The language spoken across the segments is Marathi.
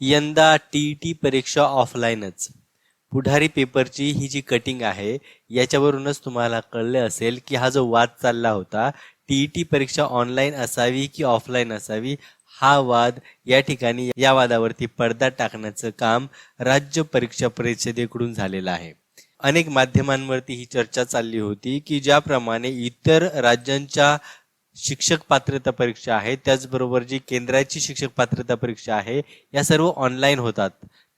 यंदा टी ई टी परीक्षा ऑफलाईनच पुढारी पेपरची ही जी कटिंग आहे याच्यावरूनच तुम्हाला कळलं असेल की हा जो वाद चालला होता टी ई टी परीक्षा ऑनलाईन असावी की ऑफलाईन असावी हा वाद या ठिकाणी या वादावरती पडदा टाकण्याचं काम राज्य परीक्षा परिषदेकडून झालेलं आहे. अनेक माध्यमांवरती ही चर्चा चालली होती की ज्याप्रमाणे इतर राज्यांच्या शिक्षक पात्रता परीक्षा आहे. त्याचबरोबर जी केंद्राची शिक्षक पात्रता परीक्षा आहे या सर्व ऑनलाईन होतात.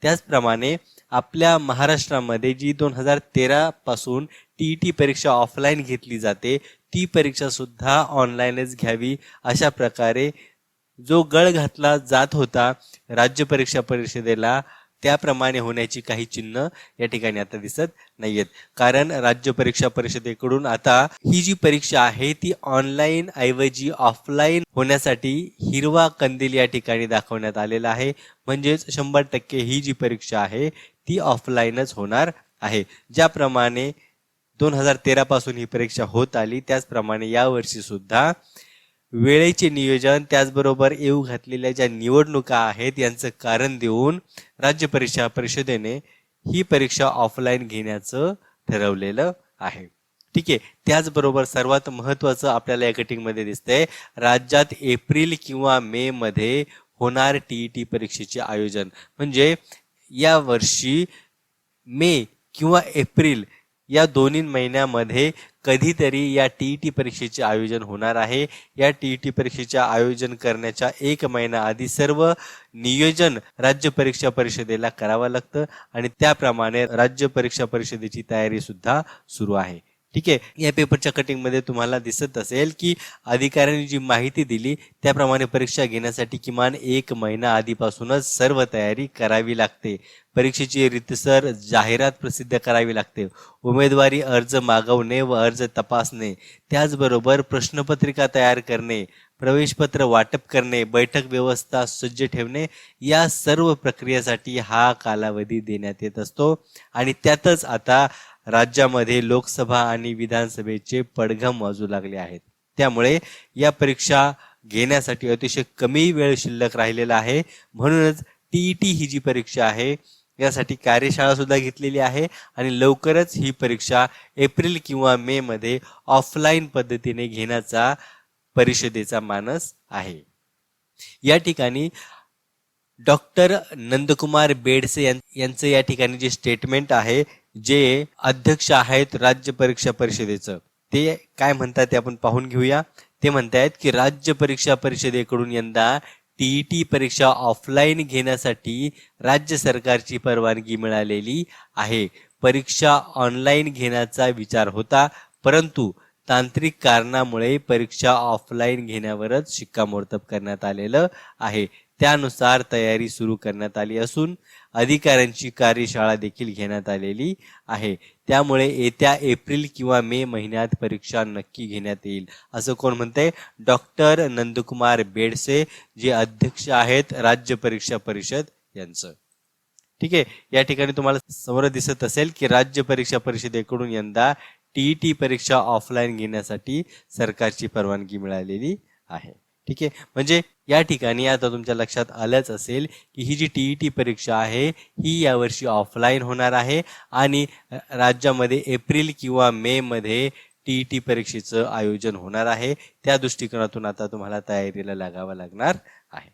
त्याचप्रमाणे आपल्या महाराष्ट्रामध्ये जी दोन हजार तेरापासून टी ई टी परीक्षा ऑफलाईन घेतली जाते ती परीक्षासुद्धा ऑनलाईनच घ्यावी अशा प्रकारे जो गळ घातला जात होता राज्य परीक्षा परिषदेला त्याप्रमाणे होण्याची काही चिन्ह या ठिकाणी आता दिसत नाहीयेत. कारण राज्य परीक्षा परिषदेकडून आता ही जी परीक्षा आहे ती ऑनलाईन ऐवजी ऑफलाईन होण्यासाठी हिरवा कंदील या ठिकाणी दाखवण्यात आलेला आहे. म्हणजेच शंभर टक्के ही जी परीक्षा आहे ती ऑफलाईनच होणार आहे. ज्याप्रमाणे दोन हजार तेरापासून ही परीक्षा होत आली त्याचप्रमाणे यावर्षी सुद्धा वेळेचे नियोजन त्याचबरोबर येऊ घातलेल्या ज्या निवडणुका आहेत यांचं कारण देऊन राज्य परीक्षा परिषदेने ही परीक्षा ऑफलाईन घेण्याचं ठरवलेलं आहे. ठीक आहे त्याचबरोबर सर्वात महत्त्वाचं आपल्याला या कटिंगमध्ये दिसतंय राज्यात एप्रिल किंवा मे मध्ये होणार टी ई टी परीक्षेचे आयोजन. म्हणजे या वर्षी मे किंवा एप्रिल या दोन्ही महिन्यामध्ये कधीतरी या टी ई टी परीक्षेचे आयोजन होणार आहे. या टी ई टी परीक्षेचे आयोजन करण्याच्या एक महिना आधी सर्व नियोजन राज्य परीक्षा परिषदेला करावं लागतं आणि त्याप्रमाणे राज्य परीक्षा परिषदेची तयारी सुद्धा सुरू आहे. ठीक आहे? या पेपरच्या कटिंगमध्ये तुम्हाला दिसत असेल की अधिकाऱ्यांनी जी माहिती दिली त्याप्रमाणे परीक्षा घेण्यासाठी किमान एक महिना आधीपासूनच सर्व तयारी करावी लागते. परीक्षेची रितसर जाहिरात प्रसिद्ध करावी लागते. उमेदवारी अर्ज मागवणे व अर्ज तपासणे त्याचबरोबर प्रश्नपत्रिका तयार करणे प्रवेशपत्र वाटप करणे बैठक व्यवस्था सज्ज ठेवणे या सर्व प्रक्रियेसाठी हा कालावधी देण्यात येत असतो. आणि त्यातच आता राज्यामध्ये लोकसभा आणि विधानसभेचे पडघम वाजू लागले आहेत. त्यामुळे या परीक्षा घेण्यासाठी अतिशय कमी वेळ शिल्लक राहिलेला आहे. म्हणूनच टी ई टी ही जी परीक्षा आहे यासाठी कार्यशाळा सुद्धा घेतलेली आहे आणि लवकरच ही परीक्षा एप्रिल किंवा मे मध्ये ऑफलाईन पद्धतीने घेण्याचा परिषदेचा मानस आहे. या ठिकाणी डॉक्टर नंदकुमार बेडसे यां- यांचं या ठिकाणी जे स्टेटमेंट आहे जे अध्यक्ष आहेत राज्य परीक्षा परिषदेचं. ते काय म्हणतात ते आपण पाहून घेऊया. ते म्हणतायत की राज्य परीक्षा परिषदेकडून यंदा टीईटी परीक्षा ऑफलाईन घेण्यासाठी राज्य सरकारची परवानगी मिळालेली आहे. परीक्षा ऑनलाईन घेण्याचा विचार होता परंतु तांत्रिक कारणामुळे परीक्षा ऑफलाईन घेण्यावरच शिक्कामोर्तब करण्यात आलेलं आहे. त्यानुसार तयारी सुरू करण्यात आली असून अधिकाऱ्यांची कार्यशाळा देखील घेण्यात आलेली आहे. त्यामुळे येत्या एप्रिल किंवा मे महिन्यात परीक्षा नक्की घेण्यात येईल. असं कोण म्हणते डॉक्टर नंदकुमार बेडसे जे अध्यक्ष आहेत राज्य परीक्षा परिषद यांचं. ठीक आहे? या ठिकाणी तुम्हाला समोर दिसत असेल की राज्य परीक्षा परिषदेकडून यंदा टी टी परीक्षा ऑफलाईन घेण्यासाठी सरकारची परवानगी मिळालेली आहे. ठीक आहे? म्हणजे या ठिकाणी आता तुमच्या लक्षात आलंच असेल की ही जी टी ई टी परीक्षा आहे ही यावर्षी ऑफलाईन होणार आहे आणि राज्यामध्ये एप्रिल किंवा मे मध्ये टी ई टी परीक्षेचं आयोजन होणार आहे. त्या दृष्टिकोनातून आता तुम्हाला तयारीला लागावं लागणार आहे.